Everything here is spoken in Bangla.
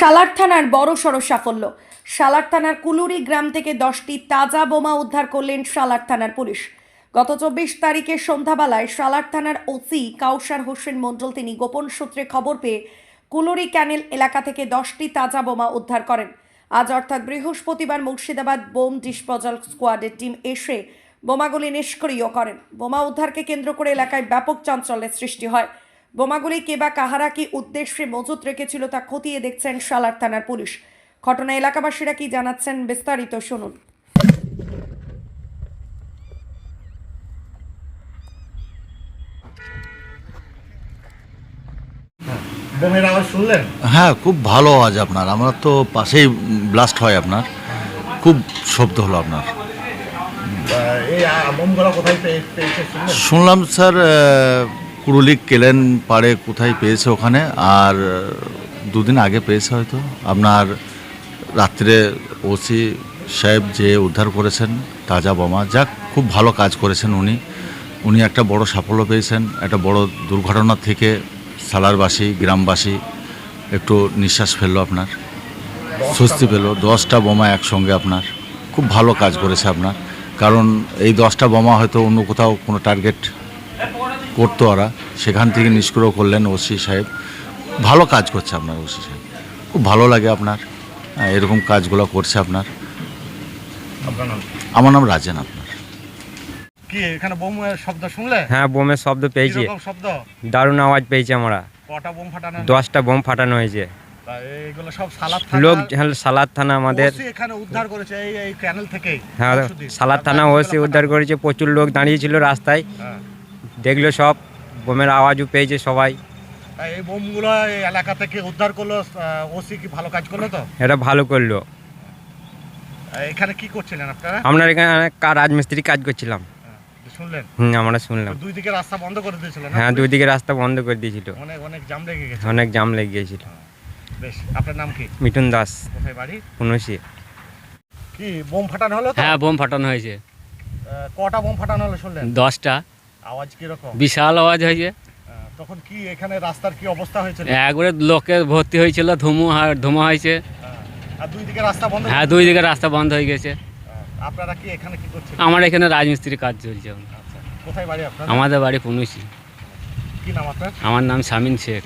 সালার থানার বড় সড় সাফল্য। সালার থানার কুলুরি গ্রাম থেকে দশটি তাজা বোমা উদ্ধার করলেন সালার থানার পুলিশ। গত চব্বিশ তারিখে সন্ধ্যাবেলায় সালার থানার ওসি কাউসার হোসেন মণ্ডল তিনি গোপন সূত্রে খবর পেয়ে কুলুরি ক্যানেল এলাকা থেকে দশটি তাজা বোমা উদ্ধার করেন। আজ অর্থাৎ বৃহস্পতিবার মুর্শিদাবাদ বোম ডিসপোজাল স্কোয়াডের টিম এসে বোমাগুলি নিষ্ক্রিয় করেন। বোমা উদ্ধারকে কেন্দ্র করে এলাকায় ব্যাপক চাঞ্চল্যের সৃষ্টি হয়। বোমাগুলি কে বা কাহারা কি উদ্দেশ্যে মজুত রেখেছিল তা খতিয়ে দেখছেন সালার থানার পুলিশ। ঘটনা এলাকাবাসীরা কি জানাচ্ছেন বিস্তারিত শুনুন। বোমের আওয়াজ শুনলেন? হ্যাঁ খুব ভালো আওয়াজ আপনার। আমরা তো পাশেই ব্লাস্ট হয় আপনার। খুব শব্দ হলো আপনার। শুনলাম স্যার আহ, কুড়ুলি কেলেন পাড়ে কোথায় পেয়েছে ওখানে? আর দুদিন আগে পেয়েছে হয়তো। আপনার রাত্রে ওসি সাহেব যে উদ্ধার করেছেন তাজা বোমা যাক খুব ভালো কাজ করেছেন উনি। উনি একটা বড় সাফল্য পেয়েছেন একটা বড় দুর্ঘটনা থেকে সালারবাসী গ্রামবাসী একটু নিঃশ্বাস ফেলল আপনার স্বস্তি পেল। দশটা বোমা একসঙ্গে আপনার খুব ভালো কাজ করেছে আপনার। কারণ এই দশটা বোমা হয়তো অন্য কোথাও কোনো টার্গেট করতো ওরা সেখান থেকে নিষ্ক্রিয় করলেন ওসি সাহেব। ভালো কাজ করছে আপনার ওসি সাহেব। খুব ভালো লাগে আপনার। এরকম কাজগুলো করছে আপনার। আপনার নাম? আমার নাম রাজেন আপনার। কি এখানে বোমের শব্দ শুনলে? হ্যাঁ বোমের শব্দ পেয়েছি। শব্দ? দারুণ আওয়াজ পেয়েছি আমরা। কটা বোম ফাটানো দশটা বোম ফাটানো হয়েছে। লোক হ্যাঁ, সালাদ থানা আমাদের। ওসি উদ্ধার করেছে এই এই ক্যানেল থেকেই। হ্যাঁ সালাদ থানা ওসি উদ্ধার করেছে। প্রচুর লোক দাঁড়িয়েছিল রাস্তায়। হ্যাঁ। দেখল সব বোমের আওয়াজও পেয়েছে সবাই। এই বোমগুলো এলাকা থেকে উদ্ধার করল ওসি কি ভালো কাজ করল তো? এটা ভালো করল। এখানে কি করছিলেন আপনারা? আমরা এখানে কা- রাজমিস্ত্রি কাজ করছিলাম। হ্যাঁ, শুনলেন? হুম আমরা শুনলাম। দুই দিকে রাস্তা বন্ধ করে দিয়েছিলেন হ্যাঁ দুই দিকে রাস্তা বন্ধ করে দিয়েছিল। অনেক অনেক জাম লেগে গেছে। অনেক জাম লেগে গিয়েছিল বেশ আপনার নাম কি? মিঠুন দাস। কোথায় বাড়ি? উনসি কি বোম ফাটানো হলো হ্যাঁ বোম ফাটানো হয়েছে। কটা বোম ফাটানো হলো শুনলেন? দশটা। আওয়াজ কীরকম? বিশাল আওয়াজ হয়েছে। তখন কি এখানে রাস্তার কি অবস্থা হয়েছিল? একবারে লোকে ভর্তি হয়েছিল ধুমু আর ধুমা হয়েছে। হ্যাঁ, আর দুই দিকে রাস্তা বন্ধ হ্যাঁ দুই দিকে রাস্তা বন্ধ হয়ে গেছে। আপনারা কি এখানে কি করছেন? আমার এখানে রাজমিস্ত্রির কাজ চলছে আচ্ছা কোথায় বাড়ি আপনার আমাদের বাড়ি পুনুসি কি নাম আপনার? আমার নাম শামিন শেখ।